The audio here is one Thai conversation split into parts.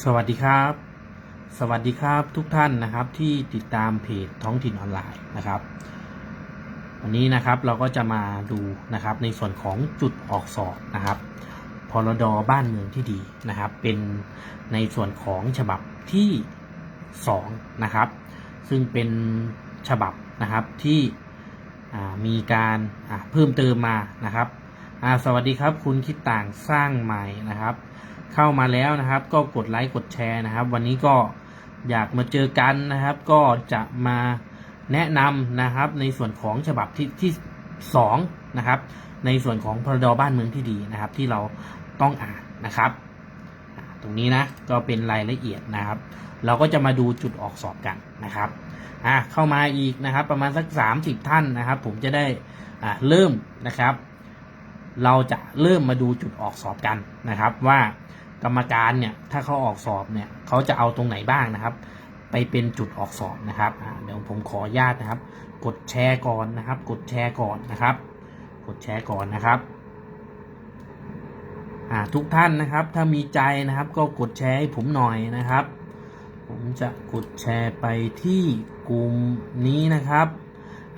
สวัสดีครับ สวัสดีครับทุกท่านนะครับที่ติดตามเพจท้องถิ่นออนไลน์นะครับ วันนี้นะครับเราก็จะมาดูนะครับในส่วนของจุดออกสอบนะครับพรดบ้านเมืองที่ดีนะครับ เป็นในส่วนของฉบับที่2นะครับ ซึ่งเป็นฉบับนะครับที่มีการเพิ่มเติมมานะครับสวัสดีครับคุณคิดต่างสร้างใหม่นะครับ เข้ามาแล้วนะครับ ก็กดไลค์กดแชร์นะครับ วันนี้ก็อยากมาเจอกันนะครับ ก็จะมาแนะนำนะครับ ในส่วนของฉบับที่ที่สองนะครับ ในส่วนของพรดบ้านเมืองที่ดีนะครับ ที่เราต้องอ่านนะครับ ตรงนี้นะก็เป็นรายละเอียดนะครับ เราก็จะมาดูจุดออกสอบกันนะครับอะเข้ามาอีกนะครับ ประมาณสัก 30 ท่านนะครับ ผมจะได้อ่าเริ่มนะครับ เราจะเริ่มมาดูจุดออกสอบกันนะครับว่า กรรมการเนี่ยถ้าเขาออกสอบเนี่ยเขาจะเอาตรงไหนบ้างนะครับ ไปเป็นจุดออกสอบนะครับเดี๋ยวผมขออนุญาตนะครับ กดแชร์ก่อนนะครับ กดแชร์ก่อนนะครับ กดแชร์ก่อนนะครับทุกท่านนะครับถ้ามีใจนะครับก็กดแชร์ให้ผมหน่อยนะครับ ผมจะกดแชร์ไปที่กลุ่มนี้นะครับ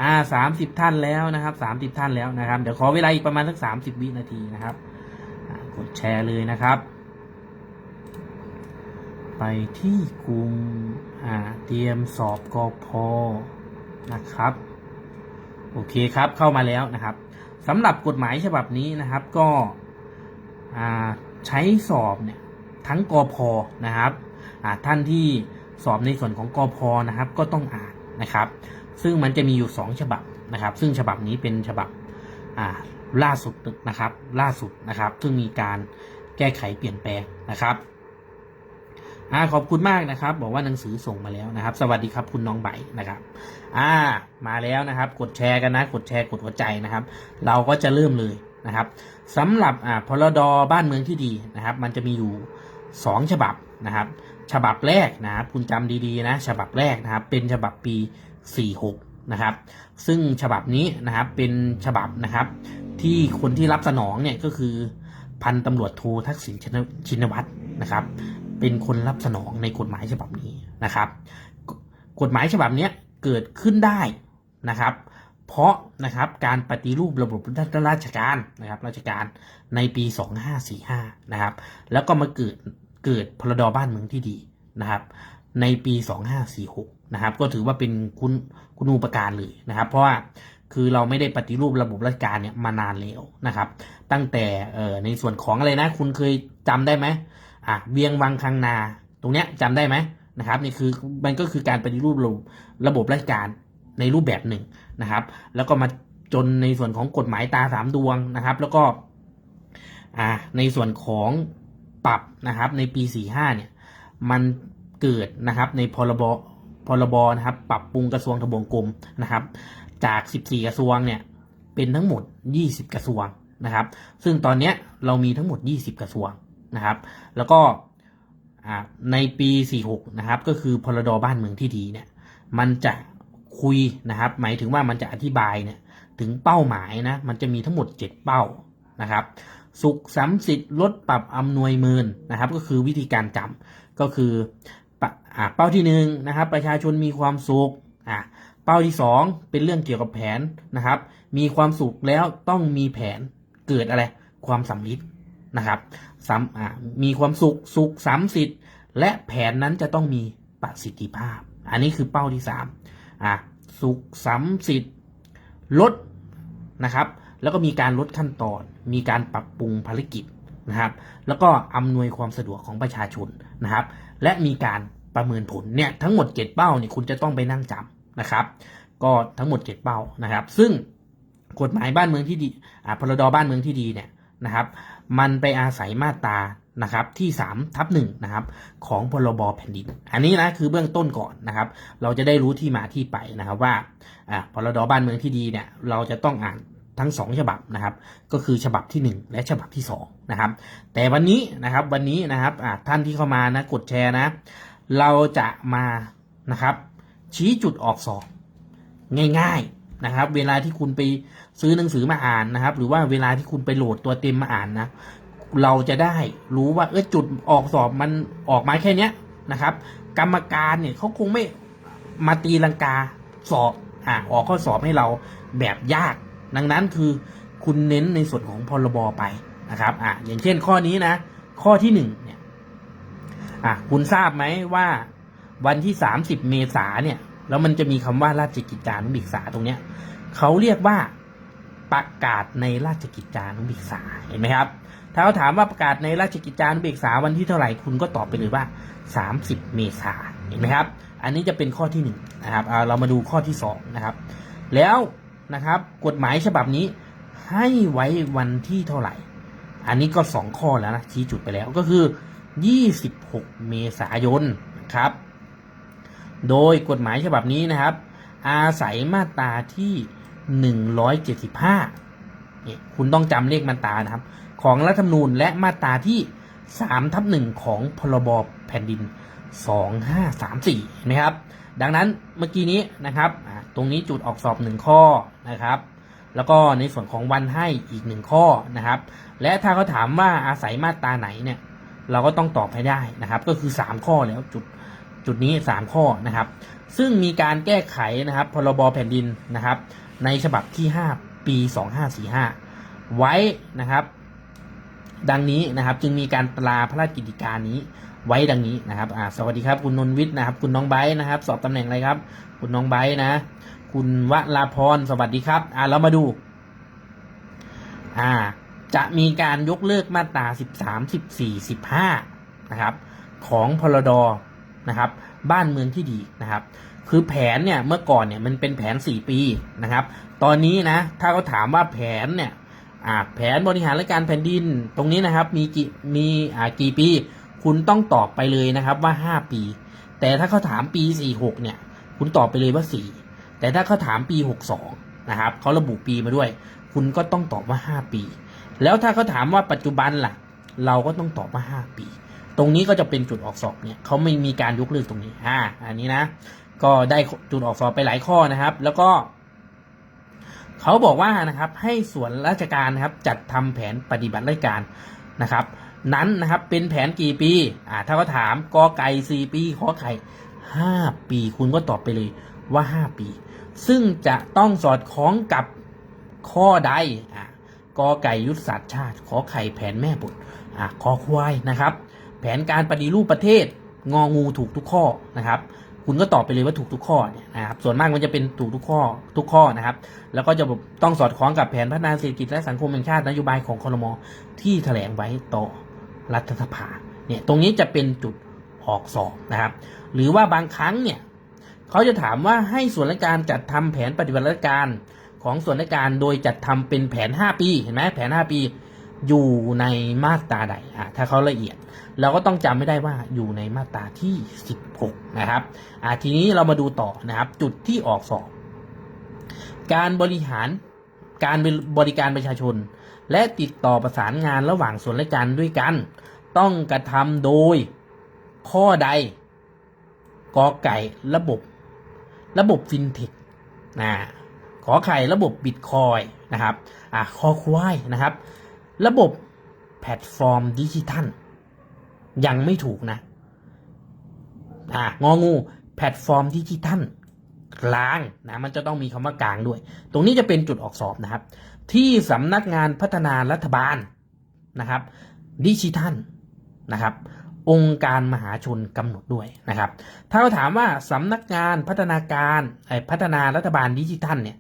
อ่าสามสิบท่านแล้วนะครับสามสิบท่านแล้วนะครับ เดี๋ยวขอเวลาอีกประมาณสักสามสิบวินาทีนะครับกดแชร์เลยนะครับ ไปที่กลุ่มอ่าเตรียมสอบกอพอนะครับ โอเคครับเข้ามาแล้วนะครับสำหรับกฎหมายฉบับนี้นะครับก็ใช้สอบเนี่ยทั้งกอพอนะครับท่านที่สอบในส่วนของกอพอนะครับ ก็ต้องอ่านนะครับ ซึ่งมันจะมีอยู่ 2 ฉบับนะครับ ซึ่งฉบับนี้เป็นฉบับล่าสุดนะครับ ล่าสุดนะครับ ซึ่งมีการแก้ไขเปลี่ยนแปลงนะครับ อ่าขอบคุณมากนะครับ บอกว่าหนังสือส่งมาแล้วนะครับ สวัสดีครับคุณน้องใบนะครับ อ่ามาแล้วนะครับ กดแชร์กันนะ กดแชร์กดหัวใจนะครับ เราก็จะเริ่มเลยนะครับสำหรับอ่าพรดบ้านเมืองที่ดีนะครับ มันจะมีอยู่ 2 ฉบับนะครับ ฉบับแรกนะครับคุณจำดีๆนะ ฉบับแรกนะครับ เป็นฉบับปี 46 นะครับ ซึ่งฉบับนี้นะครับเป็นฉบับนะครับ ที่คนที่รับสนองเนี่ยก็คือพันตำรวจโททักษิณชินชินวัตรนะครับ เป็นคนรับสนองในกฎหมายฉบับนี้นะครับ กฎหมายฉบับนี้เกิดขึ้นได้นะครับ เพราะนะครับการปฏิรูประบบราชการนะครับ ราชการในปี 2545 นะครับ แล้วก็มาเกิดเกิดพรดบ้านเมืองที่ดีนะครับ ในปี 2546 นะครับ ก็ถือว่าเป็นคุณคุณูปการเลยนะครับ เพราะว่าคือเราไม่ได้ปฏิรูประบบราชการเนี่ยมานานแล้วนะครับ ตั้งแต่ในส่วนของอะไรนะ คุณเคยจำได้ไหม อะเวียงวังคังนา ตรงเนี้ยจำได้ไหมนะครับนี่คือมันก็คือการปฏิรูประบบราชการในรูปแบบหนึ่งนะครับ แล้วก็มาจนในส่วนของกฎหมายตาสามดวงนะครับ แล้วก็อ่าในส่วนของปรับนะครับในปี 45เนี่ยมันเกิดนะครับในพรบพรบนะครับปรับปรุงกระทรวงทบวงกรมนะครับ จาก 14 กระทรวงเนี่ยเป็นทั้งหมด 20 กระทรวงนะครับ ซึ่งตอนเนี้ยเรามีทั้งหมด 20 กระทรวง นะครับ แล้วก็ในปี 46 นะครับ ก็คือพรดบ้านเมืองที่ดีเนี่ยมันจะคุยนะครับ หมายถึงว่ามันจะอธิบายเนี่ยถึงเป้าหมายนะมันจะมีทั้งหมด 7 เป้านะครับ สุขสัมสิทธิ์ลดปรับอำนวยเมินนะครับ ก็คือวิธีการจำก็คืออเป้าที่หนึ่งนะครับ ประชาชนมีความสุขอ่าเป้าที่สองเป็นเรื่องเกี่ยวกับแผนนะครับ มีความสุขแล้วต้องมีแผนเกิดอะไร ความสำลิด นะครับซ้ำอ่ามีความสุขสุขสามสิทธิ์และแผนนั้นจะต้องมีประสิทธิภาพ อันนี้คือเป้าที่สามอ่าสุขสามสิทธิ์ลดนะครับ แล้วก็มีการลดขั้นตอน มีการปรับปรุงภารกิจนะครับ แล้วก็อำนวยความสะดวกของประชาชนนะครับ และมีการประเมินผลเนี่ยทั้งหมด 7 เป้าเนี่ยคุณจะต้องไปนั่งจำนะครับ ก็ทั้งหมด 7 เป้านะครับ ซึ่งกฎหมายบ้านเมืองที่ดีอ่าพรดบ้านเมืองที่ดีเนี่ยนะครับ มันไปอาศัยมาตรานะครับที่3ทับหนึ่งนะครับของพรบแผ่นดิน อันนี้นะคือเบื้องต้นก่อนนะครับ เราจะได้รู้ที่มาที่ไปนะครับว่าอ่าพรดบ้านเมืองที่ดีเนี่ยเราจะต้องอ่านทั้ง 2 ฉบับนะครับ ก็คือฉบับที่ 1 และฉบับที่2นะครับ แต่วันนี้นะครับวันนี้นะครับอ่าท่านที่เข้ามานะกดแชร์นะ เราจะมานะครับชี้จุดออกสอบง่าย ๆนะครับ เวลาที่คุณไป ซื้อหนังสือมาอ่านนะครับ หรือว่าเวลาที่คุณไปโหลดตัวเต็มมาอ่านนะ เราจะได้รู้ว่าเออจุดออกสอบมันออกมาแค่เนี้ยนะครับ กรรมการเนี่ยเขาคงไม่มาตีลังกาสอบอ่าออกข้อสอบให้เราแบบยาก ดังนั้นคือคุณเน้นในส่วนของพรบไปนะครับอ่าอย่างเช่นข้อนี้นะ ข้อที่หนึ่งเนี่ยอะคุณทราบไหมว่าวันที่30เมษาเนี่ย แล้วมันจะมีคำว่าราชกิจจานุเบกษาตรงเนี้ยเขาเรียกว่า ประกาศในราชกิจจานุเบกษาเห็นไหมครับ ถ้าเขาถามว่าประกาศในราชกิจจานุเบกษาวันที่เท่าไหร่คุณก็ตอบไปเลยว่า 30 เมษาเห็นไหมครับ อันนี้จะเป็นข้อที่หนึ่งนะครับเรามาดูข้อที่สองนะครับ แล้วนะครับกฎหมายฉบับนี้ให้ไว้วันที่เท่าไหร่ อันนี้ก็สองข้อแล้วนะชี้จุดไปแล้วก็คือ 26 เมษายนนะครับ โดยกฎหมายฉบับนี้นะครับ อาศัยมาตราที่ 175นี่คุณต้องจำเลขมาตรานะครับ ของรัฐธรรมนูญและมาตราที่3ทับหนึ่งของพรบแผ่นดิน2534เห็นไหมครับ ดังนั้นเมื่อกี้นี้นะครับ ตรงนี้จุดออกสอบหนึ่งข้อนะครับ แล้วก็ในส่วนของวันให้อีกหนึ่งข้อนะครับ และถ้าเขาถามว่าอาศัยมาตราไหนเนี่ย เราก็ต้องตอบให้ได้นะครับ ก็คือ3ข้อแล้วจุดจุดนี้3ข้อนะครับ ซึ่งมีการแก้ไขนะครับ พรบแผ่นดินนะครับ ในฉบับที่ 5 ปี 2545 ไว้นะครับ ดังนี้นะครับจึงมีการตราพระราชกิจการนี้ไว้ดังนี้นะครับอ่าสวัสดีครับ คุณนนวิทย์นะครับ คุณน้องไบ์นะครับ สอบตำแหน่งอะไรครับ คุณน้องไบ์นะ คุณวลาพร สวัสดีครับ อ่าเรามาดู อ่า จะมีการยกเลิกมาตรา13 14 15 นะครับ ของพรดนะครับ บ้านเมืองที่ดีนะครับ คือแผนเนี่ยเมื่อก่อนเนี่ยมันเป็นแผน 4 ปีนะครับ ตอนนี้นะถ้าเขาถามว่าแผนเนี่ยแผนบริหารราชการแผ่นดินตรงนี้นะครับมีกี่มีกี่ปี คุณต้องตอบไปเลยนะครับว่า 5 ปี แต่ถ้าเขาถามปี 46 เนี่ย คุณตอบไปเลยว่า 4 แต่ถ้าเขาถามปี 62 นะครับเขาระบุปีมาด้วย คุณก็ต้องตอบว่า 5 ปี แล้วถ้าเขาถามว่าปัจจุบันล่ะ เราก็ต้องตอบว่า 5 ปี ตรงนี้ก็จะเป็นจุดออกสอบเนี่ยเขาไม่มีการยกเลิกตรงนี้อ่าอันนี้นะ ก็ได้จุดออกสอบไปหลายข้อนะครับ แล้วก็ เขาบอกว่านะครับ ให้ส่วนราชการนะครับ จัดทำแผนปฏิบัติราชการนะครับ นั้นนะครับเป็นแผนกี่ปีอ่าถ้าเขาถามกอไก่สี่ปีขอไข่ห้าปีคุณก็ตอบไปเลยว่าห้าปี ซึ่งจะต้องสอดคล้องกับข้อใดอ่ากอไก่ยุทธศาสตร์ชาติ ขอไข่แผนแม่บทอ่าคอควายนะครับ แผนการปฏิรูปประเทศงองูถูกทุกข้อนะครับ คุณก็ตอบไปเลยว่าถูกทุกข้อเนี่ยนะครับส่วนมากมันจะเป็นถูกทุกข้อทุกข้อนะครับ แล้วก็จะต้องสอดคล้องกับแผนพัฒนาเศรษฐกิจและสังคมแห่งชาตินโยบายของคอรมอที่แถลงไว้ต่อรัฐสภาเนี่ยตรงนี้จะเป็นจุดออกสอบนะครับ หรือว่าบางครั้งเนี่ยเขาจะถามว่าให้ส่วนราชการจัดทำแผนปฏิบัติราชการของส่วนราชการโดยจัดทำเป็นแผน 5 ปีเห็นไหมแผน 5 ปี อยู่ในมาตราใดอะถ้าเขาละเอียด เราก็ต้องจำไม่ได้ว่าอยู่ในมาตราที่ 16 นะครับอ่าทีนี้เรามาดูต่อนะครับ จุดที่ออกสอบ การบริหารการบริการประชาชน และติดต่อประสานงานระหว่างส่วนราชการด้วยกัน ต้องกระทำโดยข้อใดกอไก่ระบบ ระบบฟินเทคนะขอไข่ระบบบิตคอยนะครับอะคอควายนะครับ ระบบแพลตฟอร์มดิจิทัล ยังไม่ถูกนะอ่างองูแพลตฟอร์มดิจิทัลกลางนะมันจะต้องมีคำว่ากลางด้วย ตรงนี้จะเป็นจุดออกสอบนะครับ ที่สำนักงานพัฒนารัฐบาลนะครับดิจิทัลนะครับ องค์การมหาชนกำหนดด้วยนะครับ ถ้าเราถามว่าสำนักงานพัฒนาการพัฒนารัฐบาลดิจิทัลเนี่ย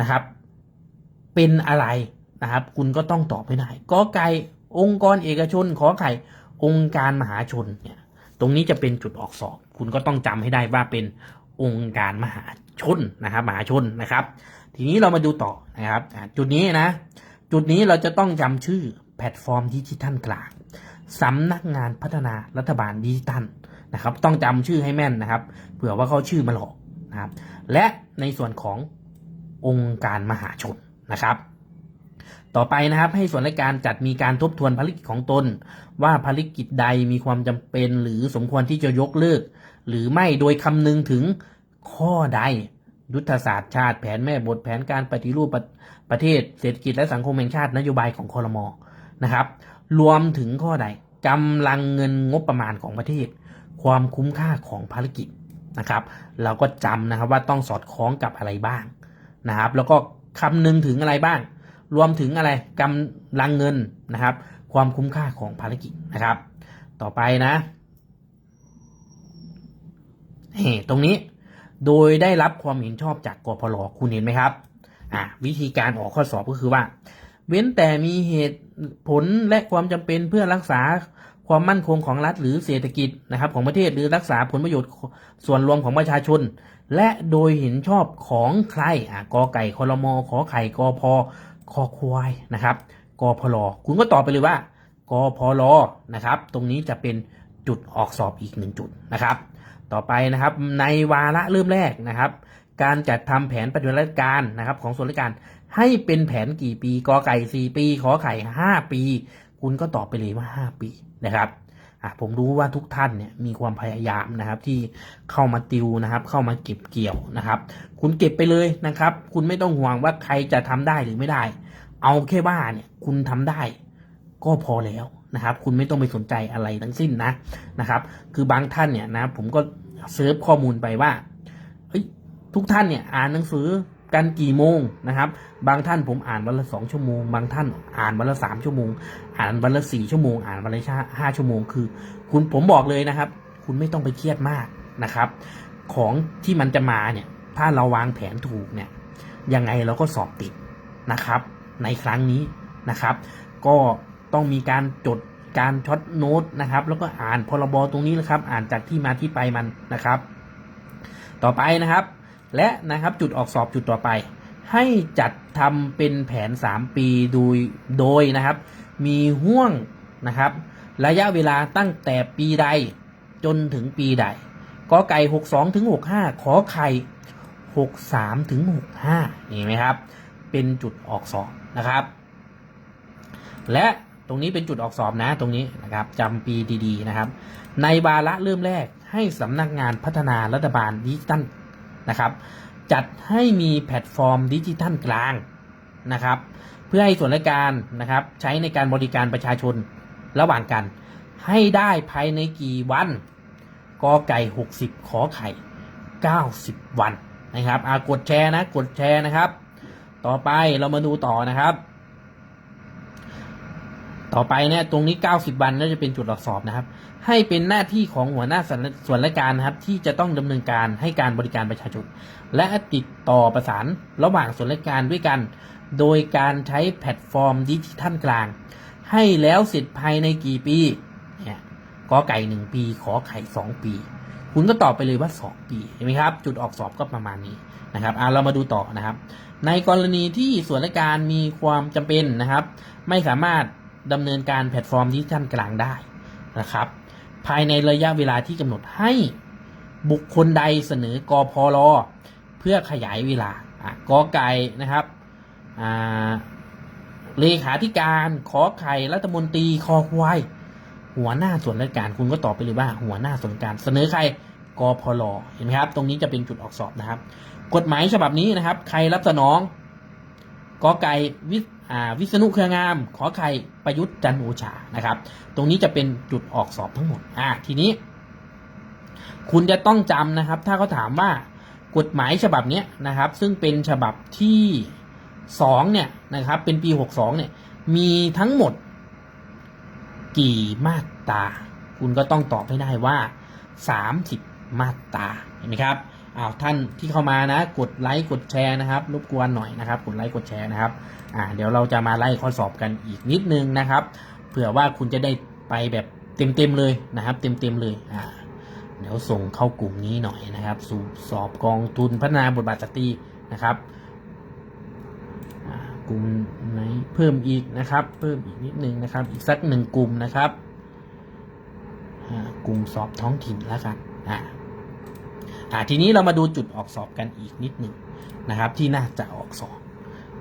นะครับ เป็นอะไร นะครับ คุณก็ต้องตอบให้ได้กอไก่องค์กรเอกชนขอไข่องค์การมหาชนเนี่ยตรงนี้จะเป็นจุดออกสอบ คุณก็ต้องจำให้ได้ว่าเป็นองค์การมหาชนนะครับมหาชนนะครับ ทีนี้เรามาดูต่อนะครับจุดนี้นะ จุดนี้เราจะต้องจำชื่อแพลตฟอร์มดิจิทัลกลางสำนักงานพัฒนารัฐบาลดิจิทัลนะครับ ต้องจำชื่อให้แม่นนะครับเผื่อว่าเขาชื่อมาหลอกนะครับ และในส่วนขององค์การมหาชนนะครับ ต่อไปนะครับให้ส่วนราชการจัดมีการทบทวนภารกิจของตน ว่าภารกิจใดมีความจำเป็นหรือสมควรที่จะยกเลิก หรือไม่โดยคำนึงถึงข้อใด ยุทธศาสตร์ชาติแผนแม่บทแผนการปฏิรูปประประเทศเศรษฐกิจและสังคมแห่งชาตินโยบายของคอรมอนะครับ รวมถึงข้อใดกำลังเงินงบประมาณของประเทศ ความคุ้มค่าของภารกิจนะครับ เราก็จำนะครับว่าต้องสอดคล้องกับอะไรบ้างนะครับ แล้วก็คำนึงถึงอะไรบ้าง รวมถึงอะไรกำลังเงินนะครับ ความคุ้มค่าของภารกิจนะครับ ต่อไปนะนี่ตรงนี้โดยได้รับความเห็นชอบจากกพลคุณเห็นไหมครับอ่าวิธีการออกข้อสอบก็คือว่า เว้นแต่มีเหตุผลและความจำเป็นเพื่อรักษาความมั่นคงของรัฐหรือเศรษฐกิจนะครับของประเทศหรือรักษาผลประโยชน์ส่วนรวมของประชาชน และโดยเห็นชอบของใครอะกอไก่คอรมอขอไข่กอพอ คอควายนะครับกพลคุณก็ตอบไปเลยว่ากพลนะครับ ตรงนี้จะเป็นจุดออกสอบอีกหนึ่งจุดนะครับ ต่อไปนะครับในวาระเริ่มแรกนะครับ การจัดทำแผนปฏิบัติการนะครับ ของส่วนราชการให้เป็นแผนกี่ปีกอไก่สี่ปี ขอไข่ห้าปี คุณก็ตอบไปเลยว่าห้าปีนะครับ อะผมรู้ว่าทุกท่านเนี่ยมีความพยายามนะครับ ที่เข้ามาติวนะครับ เข้ามาเก็บเกี่ยวนะครับ คุณเก็บไปเลยนะครับ คุณไม่ต้องห่วงว่าใครจะทำได้หรือไม่ได้ เอาแค่ว่าเนี่ย คุณทำได้ก็พอแล้วนะครับ คุณไม่ต้องไปสนใจอะไรทั้งสิ้นนะนะครับ คือบางท่านเนี่ยนะผมก็เซิร์ฟข้อมูลไปว่าเฮ้ยทุกท่านเนี่ยอ่านหนังสือ กันกี่โมงนะครับ บางท่านผมอ่านวันละสองชั่วโมง บางท่านอ่านวันละสามชั่วโมง อ่านวันละสี่ชั่วโมง อ่านวันละห้าชั่วโมง คือ คุณผมบอกเลยนะครับ คุณไม่ต้องไปเครียดมากนะครับ ของที่มันจะมาเนี่ย ถ้าเราวางแผนถูกเนี่ย ยังไงเราก็สอบติดนะครับ ในครั้งนี้นะครับ ก็ต้องมีการจดการช็อตโน้ตนะครับ แล้วก็อ่านพรบตรงนี้นะครับ อ่านจากที่มาที่ไปมันนะครับ ต่อไปนะครับ และนะครับจุดออกสอบจุดต่อไป ให้จัดทำเป็นแผน 3 ปีโดยโดยนะครับ มีห่วงนะครับ ระยะเวลาตั้งแต่ปีใดจนถึงปีใดกอไก่62ถึง65 ขอไข่63ถึง65นี่ไหมครับ เป็นจุดออกสอบนะครับ และตรงนี้เป็นจุดออกสอบนะตรงนี้นะครับจำปีดีๆนะครับ ในวาระเริ่มแรกให้สำนักงานพัฒนารัฐบาลดิจิตัล นะครับจัดให้มีแพลตฟอร์มดิจิทัลกลางนะครับ เพื่อให้ส่วนราชการนะครับใช้ในการบริการประชาชนระหว่างกัน ให้ได้ภายในกี่วันกอไก่ 60 ขอไข่ 90 วันนะครับอากดแชร์นะ กดแชร์นะครับ ต่อไปเรามาดูต่อนะครับ ต่อไปเนี่ยตรงนี้ 90 วันน่าจะเป็นจุดหลักสอบนะครับ ให้เป็นหน้าที่ของหัวหน้าส่วนราชการนะครับ ที่จะต้องดำเนินการให้การบริการประชาชนและติดต่อประสานระหว่างส่วนราชการด้วยกัน โดยการใช้แพลตฟอร์มดิจิทัลกลาง ให้แล้วเสร็จภายในกี่ปีเนี่ยกอไก่หนึ่งปีขอไข่สองปี คุณก็ตอบไปเลยว่าสองปีเห็นไหมครับ จุดออกสอบก็ประมาณนี้นะครับอ่าเรามาดูต่อนะครับ ในกรณีที่ส่วนราชการมีความจำเป็นนะครับ ไม่สามารถ ดำเนินการแพลตฟอร์มดิจิทัลกลางได้นะครับ ภายในระยะเวลาที่กำหนดให้บุคคลใดเสนอกอพลเพื่อขยายเวลากอไก่นะครับเลขาธิการขอไข่รัฐมนตรีคอควายหัวหน้าส่วนราชการคุณก็ตอบไปเลยว่า หัวหน้าส่วนการเสนอใครกพลเห็นไหมครับ ตรงนี้จะเป็นจุดออกสอบนะครับ กฎหมายฉบับนี้นะครับ ใครรับสนองกอไก่วิ วิษณุเครืองาม ขอไข่ประยุทธ์จันโอชานะครับ ตรงนี้จะเป็นจุดออกสอบทั้งหมดอ่าทีนี้ คุณจะต้องจำนะครับ ถ้าเขาถามว่ากฎหมายฉบับนี้นะครับ ซึ่งเป็นฉบับที่สองเนี่ยนะครับ เป็นปีหกสองเนี่ย มีทั้งหมด กี่มาตรา คุณก็ต้องตอบให้ได้ว่าสามสิบมาตราเห็นไหมครับ อ้าวท่านที่เข้ามานะ กดไลค์กดแชร์นะครับรบกวนหน่อยนะครับ กดไลค์กดแชร์นะครับอ่าเดี๋ยวเราจะมาไล่ข้อสอบกันอีกนิดนึงนะครับเผื่อว่าคุณจะได้ไปแบบเต็มๆเลยนะครับ เต็มๆเลยอ่าเดี๋ยวส่งเข้ากลุ่มนี้หน่อยนะครับสู่สอบกองทุนพัฒนาบทบาทสตรีนะครับกลุ่มไหนเพิ่มอีกนะครับ เพิ่มอีกนิดนึงนะครับ อีกสักหนึ่งกลุ่มนะครับกลุ่มสอบท้องถิ่นแล้วกันอ่า อ่าทีนี้เรามาดูจุดออกสอบกันอีกนิดหนึ่งนะครับ ที่น่าจะออกสอบ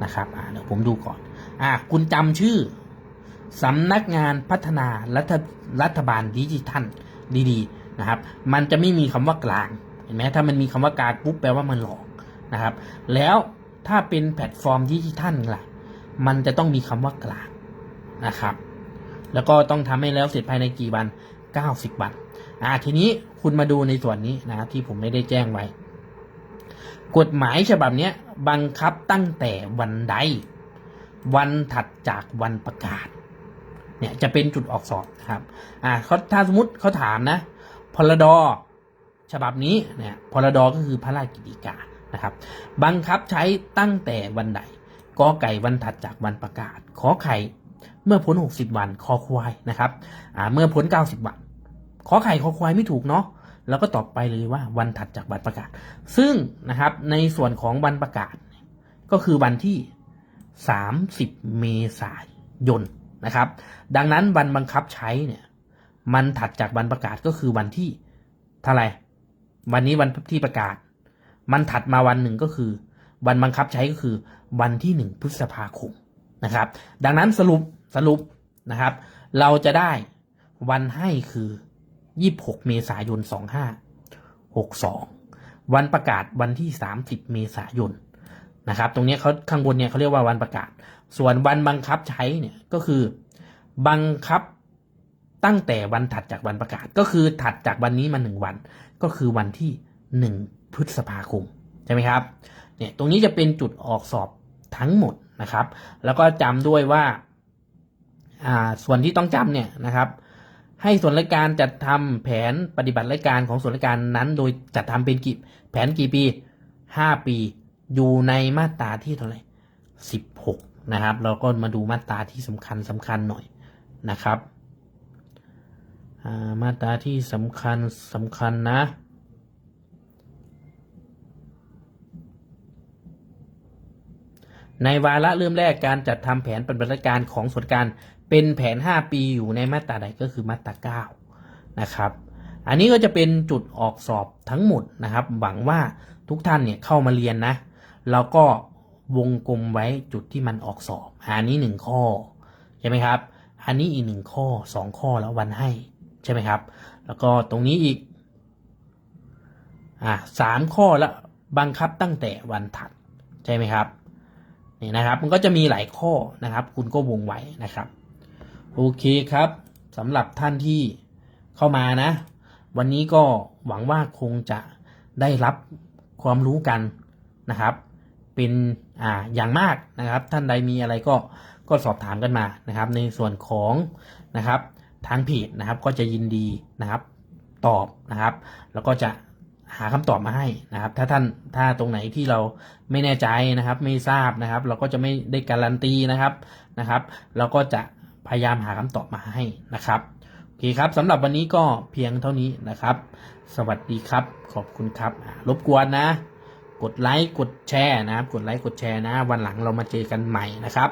นะครับอ่าเดี๋ยวผมดูก่อนอ่าคุณจำชื่อสำนักงานพัฒนารัฐรัฐบาลดิจิทัลดีๆนะครับ มันจะไม่มีคำว่ากลางเห็นไหมถ้ามันมีคำว่ากลางปุ๊บแปลว่ามันหลอกนะครับ แล้วถ้าเป็นแพลตฟอร์มดิจิทัลล่ะ มันจะต้องมีคำว่ากลางนะครับ แล้วก็ต้องทำให้แล้วเสร็จภายในกี่วัน 90 วัน อ่าทีนี้คุณมาดูในส่วนนี้นะครับที่ผมไม่ได้แจ้งไว้ กฎหมายฉบับนี้บังคับตั้งแต่วันใด วันถัดจากวันประกาศ เนี่ยจะเป็นจุดออกสอบนครับ อ่าเขาถ้าสมมติเขาถามนะพรดฉบับนี้เนี่ยพรดก็คือพระราชกิจกานะครับ บังคับใช้ตั้งแต่วันใดกอไก่วันถัดจากวันประกาศ ขอไข่เมื่อพ้น 60 วัน คอควายนะครับ อ่า เมื่อพ้น 90 วัน ขอไข่คอควายไม่ถูกเนาะแล้วก็ตอบไปเลยว่าวันถัดจากวันประกาศ ซึ่งนะครับในส่วนของวันประกาศ ก็คือวันที่ 30 เมษายนนะครับ ดังนั้นวันบังคับใช้เนี่ยมันถัดจากวันประกาศก็คือวันที่เท่าไหร่วันนี้วันที่ประกาศ มันถัดมาวันหนึ่งก็คือ วันบังคับใช้ก็คือวันที่หนึ่งพฤษภาคมนะครับ ดังนั้นสรุปสรุปนะครับ เราจะได้วันให้คือ 26 เมษายน 2562 วันประกาศวันที่ 30 เมษายนนะครับ ตรงนี้เขาข้างบนเนี่ยเขาเรียกว่าวันประกาศ ส่วนวันบังคับใช้เนี่ยก็คือบังคับตั้งแต่วันถัดจากวันประกาศ ก็คือถัดจากวันนี้มาหนึ่งวัน ก็คือวันที่หนึ่งพฤษภาคมใช่ไหมครับเนี่ยตรงนี้จะเป็นจุดออกสอบทั้งหมดนะครับ แล้วก็จำด้วยว่าอ่าส่วนที่ต้องจำเนี่ยนะครับ ให้ส่วนราชการจัดทำแผนปฏิบัติราชการของส่วนราชการนั้น โดยจัดทำเป็นกี่แผนกี่ปีห้าปี อยู่ในมาตราที่เท่าไหร่สิบหกนะครับ เราก็มาดูมาตราที่สำคัญสำคัญหน่อยนะครับามาตราที่สำคัญสำคัญนะ ในวาระเริ่มแรกการจัดทำแผนปฏิบัติการของส่วนการ เป็นแผน 5 ปีอยู่ในมาตราใดก็คือมาตรา9นะครับ อันนี้ก็จะเป็นจุดออกสอบทั้งหมดนะครับ หวังว่าทุกท่านเนี่ยเข้ามาเรียนนะ แล้วก็วงกลมไว้จุดที่มันออกสอบ อันนี้หนึ่งข้อใช่ไหมครับ อันนี้อีกหนึ่งข้อสองข้อแล้ววันให้ใช่ไหมครับ แล้วก็ตรงนี้อีกอ่าสามข้อแล้วบังคับตั้งแต่วันถัดใช่ไหมครับนี่นะครับมันก็จะมีหลายข้อนะครับ คุณก็วงไว้นะครับ โอเคครับสำหรับท่านที่เข้ามานะ วันนี้ก็หวังว่าคงจะได้รับความรู้กันนะครับ เป็นอ่าอย่างมากนะครับ ท่านใดมีอะไรก็ก็สอบถามกันมานะครับ ในส่วนของนะครับทางเพจนะครับก็จะยินดีนะครับตอบนะครับ แล้วก็จะหาคำตอบมาให้นะครับ ถ้าท่านถ้าตรงไหนที่เราไม่แน่ใจนะครับ ไม่ทราบนะครับ เราก็จะไม่ได้การันตีนะครับนะครับ เราก็จะ พยายามหาคำตอบมาให้นะครับโอเคครับสำหรับวันนี้ก็เพียงเท่านี้นะครับ สวัสดีครับขอบคุณครับรบกวนนะ กดไลค์กดแชร์นะครับ กดไลค์กดแชร์นะ วันหลังเรามาเจอกันใหม่นะครับ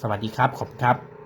สวัสดีครับขอบคุณครับ